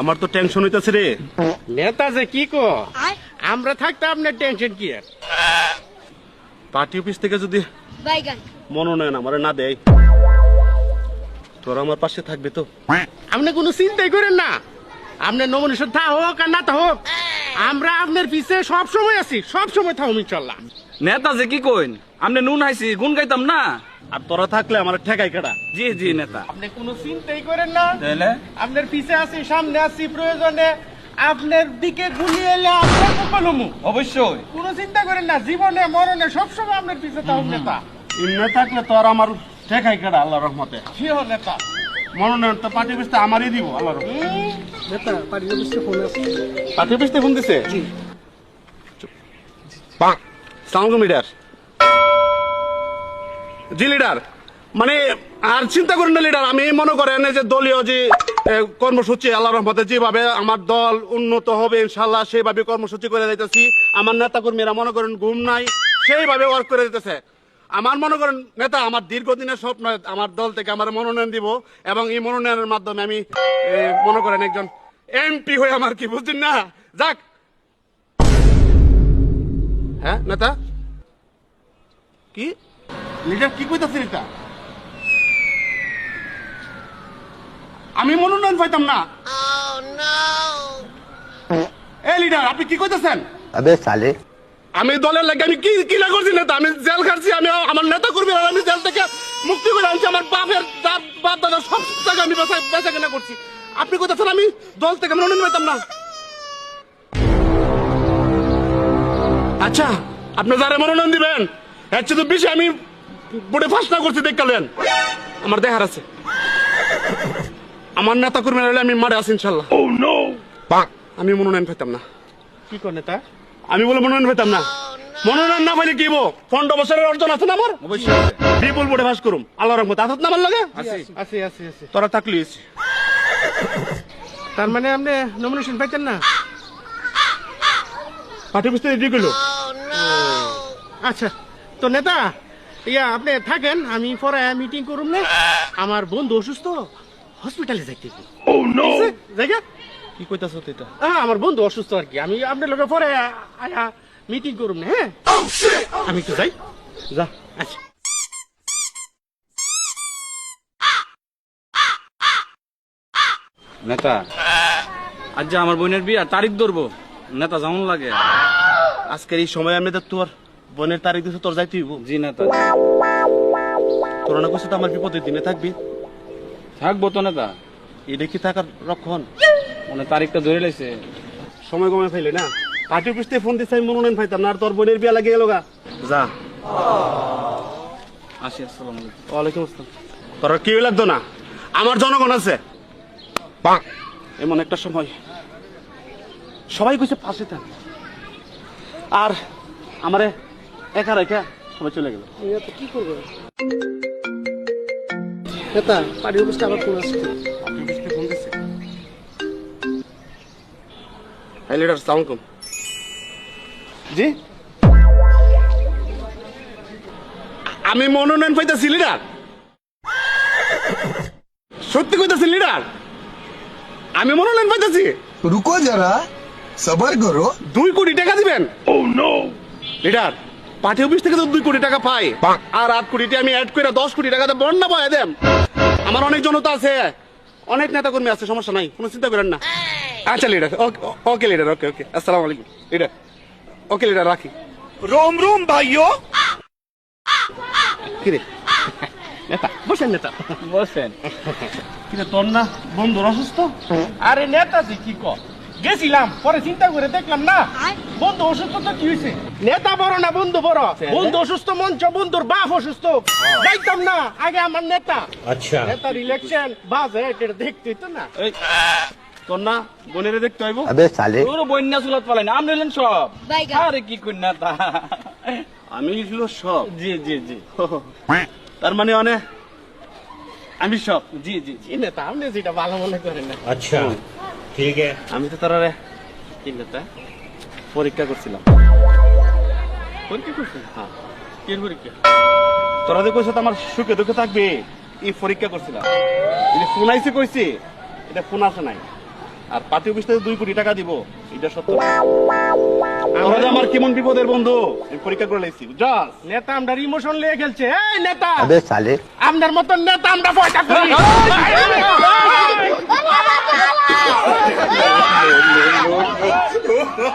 আমার তো টেনশন হইতেছে রে। নেতা যে কি কো? আমরা থাকতে আপনার টেনশন কি আর? পার্টি অফিস থেকে যদি বাইগান মনোনয়ন আমার না দেয় তোরা আমার পাশে থাকবে তো। আপনি কোনো চিন্তাই করেন না। আপনার নমিনেশন থা হোক আর না তা হোক আমরা আপনার পিছে সব সময় আছি সব সময় থাকুন ইনশাল্লাহ। নেতা যে কি কইন? আপনি নুন আইছি গুন গাইতাম না। আর তোরা থাকলে আমার ঠেকাই কাটা। জি জি নেতা। আপনি কোনো চিন্তাই করেন না। তাহলে? আপনার পিছে আছি সামনে আছি প্রয়োজনে আপনার দিকে গুলিয়ে এলে আপনার কলমু অবশ্যই। কোনো চিন্তা করেন না জীবনে মরণে সবসময় আপনার পিছে থাকুন নেতা। ইমনে থাকলে তোর আমার ঠেকাই কাটা আল্লাহ রহমতে। কি হল নেতা। মনোনয়ন তো পার্টি অফিস আমারই দিব আল্লাহ নেতা পার্টি অফিসে ফোন আছে? পার্টি অফিস ফোন দিছে? সালামালাইকুম লিডার জি লিডার মানে আর চিন্তা করেন না লিডার আমি মনে করেন যে দলীয় যে কর্মসূচি, আল্লাহ রহমতে যেভাবে আমার দল উন্নত হবে ইনশাল্লাহ সেইভাবে কর্মসূচি করে দিতেছি আমার নেতা কর্মীরা মনে করেন ঘুম নাই, সেইভাবে ওয়ার্ক করে দিতেছে আমার মনে করেন, নেতা, আমার দীর্ঘদিনের স্বপ্ন, আমার দল থেকে আমার মনোনয়ন দিব এবং এই মনোনয়নের মাধ্যমে আমি মনে করেন একজন এমপি হয়ে আমার কি বুঝছেন না? যাক। হ্যাঁ নেতা? কি? লিডার কি কইতাছেন এটা? আমি মনোনয়ন পাইতাম না। oh, এ লিডার আপনি কি কইতাছেন? আবে সালে। আমি দলের লাগে আমি কি কি না করছি নেতা? আমি জেল খাচ্ছি আমি আমার নেতা করবি আর আমি জেল থেকে মুক্তি করে আনছি আমার বাপের বাপ দাদা সব জায়গা আমি বেচা বেচা কেনা করছি। আপনি কোথাছেন আমি দল থেকে মনোনয়ন পাইতাম না। আচ্ছা আপনি যারা মনোনয়ন দিবেন এর চেয়ে তো বেশি আমি বুড়ে ফাঁস না করছি দেখলেন আমার দেখার আছে। আমার নেতা কর্মী হলে আমি মারে আছি ইনশাল্লাহ। আমি মনোনয়ন পাইতাম না। কি কর নেতা? আমি বলে মনোনয়ন পেতাম না। মনোনয়ন না পাইলে কি হব পনেরো বছরের অর্জন আছে না আমার? অবশ্যই বিপুল বোর্ডে ভাস করুম। আল্লাহ রহমত। আসাত না আমার লাগে? আছি। আছে আছে আছে। তোরা থাকলি তার মানে আপনি নমিনেশন পাইতেন না? পাঠ্য পুস্তক রেডি করল আচ্ছা তো নেতা ইয়া আপনি থাকেন আমি পরে মিটিং করুম না? আমার বন্ধু অসুস্থ হসপিটালে যাইতে জায়গা? কি কইতাছ এটা? হ্যাঁ আমার বন্ধু অসুস্থ আর কি আমি আপনার লোকের পরে আয়া মিটিং করুম না হ্যাঁ? আমি তো যাই। যা আচ্ছা। নেতা আজ যে আমার বোনের বিয়া তারিখ ধরবো নেতা যেমন লাগে। আজকের এই সময় আমি তো তোর বোনের তারিখ দিছে তোর যাইতে হইব। জি নেতা তোর না কইছে তো আমার বিপদের দিনে থাকবি। থাকব তো না নেতা। এটা কি থাকার রক্ষণ মানে তারিখটা ধরে লাইছে। সময় কমে ফাইলে না? পার্টি অফিস ফোন দিছে আমি মনোনয়ন পাইতাম না আর তোর বোনের বিয়া লাগে গেল গা। যা। আসি আসসালাম আলাইকুম। ওয়ালাইকুম আসসালাম। তোর কি কেউ লাগতো না? আমার জনগণ আছে। এমন একটা সময়। সবাই কইছে পাশে থাক। আর আমারে একা রেখা সবাই চলে গেল। কি করব? নেতা পার্টি অফিস আবার ফোন আসছে? ফোন লিডার সালামালাইকুম জি? আমি মনোনয়ন পাইতেছি লিডার সত্যি কইতেছি লিডার আমি মনোনয়ন পাইতেছি। রুকো যারা সবার করো দুই কোটি টাকা দিবেন। ও নো লিডার পাঠে অফিস থেকে তো দুই কোটি টাকা পাই আর আট কোটিটি আমি অ্যাড করে দশ কোটি টাকাতে বন্যা পাই দেন আমার অনেক জনতা আছে। অনেক নেতা কর্মী আছে সমস্যা নাই কোনো চিন্তা করেন না। আচ্ছা লিডার ওকে লিডার ওকে ওকে আসসালামু আলাইকুম লিডার ওকে লিডার রাখি। রোম রোম ভাইও কিরে? নেতা বসেন নেতা। বসেন। কিরে তোর না বন্ধুর অসুস্থ? হ্যাঁ। আরে নেতা কি কর? গেছিলাম পরে চিন্তা করে দেখলাম না বন্ধু অসুস্থ তো কি হয়েছে নেতা বড় না বন্ধু বড়? বন্ধু অসুস্থ মঞ্চ বন্ধুর বাপ অসুস্থ। দেখতাম না আগে আমার নেতা। আচ্ছা। ইলেকশন এটা দেখতে তো। আমি সব। জি জি জি। তার মানে অনেক আমি সব। জি জি জি। নেতা? আপনি যেটা ভালো মনে করেন না। আচ্ছা। ঠিক আমি তো তারা কি পরীক্ষা করছিলাম। পরীক্ষা করছিলাম? হ্যাঁ। তোরা যে আমার সুখে দুঃখে থাকবে এই পরীক্ষা করছিলাম। যদি ফোন আইসি কইছি এটা ফোন আসে নাই। আর পাতি অফিস দুই কোটি টাকা দিব এটা সত্য আমরা যে আমার কেমন বিপদের বন্ধু পরীক্ষা করে লাইছি জাস নেতা আমদার ইমোশন লিয়ে খেলছে এই নেতা আবে সালে আমদার মতন নেতা আমরা পয়সা করি